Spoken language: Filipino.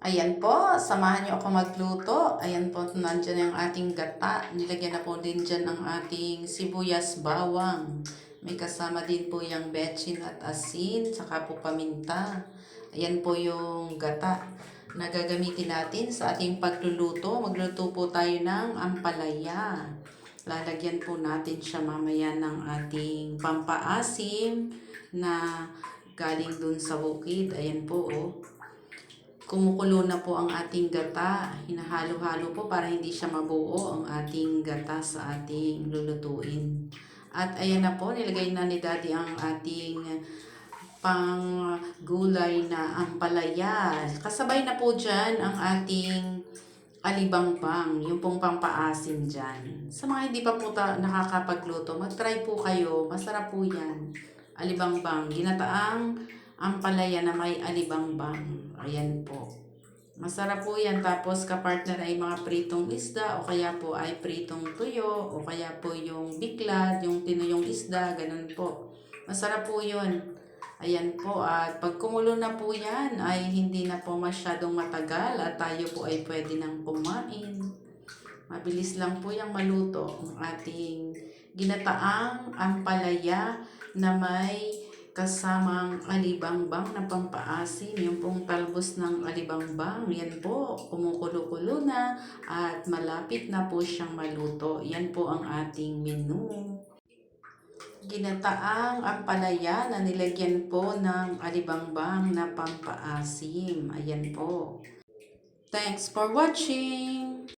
Ayan po, samahan niyo ako magluto. Ayan po, nandyan yung ating gata. Nilagyan na po din dyan ang ating sibuyas bawang. May kasama din po yung betchin at asin, saka po paminta. Ayan po yung gata na gagamitin natin sa ating pagluluto. Magluto po tayo ng ampalaya. Lalagyan po natin siya mamaya ng ating pampaasim na galing dun sa bukid. Ayan po, oh kumukulo na po ang ating gata. Hinahalo-halo po para hindi siya mabuo ang ating gata sa ating lulutuin. At ayan na po, nilagay na ni Daddy ang ating pang gulay na ampalaya. Kasabay na po dyan ang ating alibangbang, yung pong pampaasim dyan. Sa mga hindi pa po ta- nakakapagluto, mag-try po kayo. Masarap po yan. Alibangbang, ginataang ampalaya na may alibangbang. Ayan po. Masarap po yan. Tapos kapartner ay mga pritong isda o kaya po ay pritong tuyo o kaya po yung biklad, yung tinuyong isda, ganun po. Masarap po yun. Ayan po. At pag kumulo na po yan ay hindi na po masyadong matagal at tayo po ay pwede nang kumain. Mabilis lang po yung maluto ang ating ginataang ampalaya na may kasamang alibangbang na pampaasim, yung pong talbos ng alibangbang. Yan po, kumukulo-kulo na at malapit na po siyang maluto. Yan po ang ating menu. Ginataang ampalaya na nilagyan po ng alibangbang na pampaasim. Ayan po. Thanks for watching!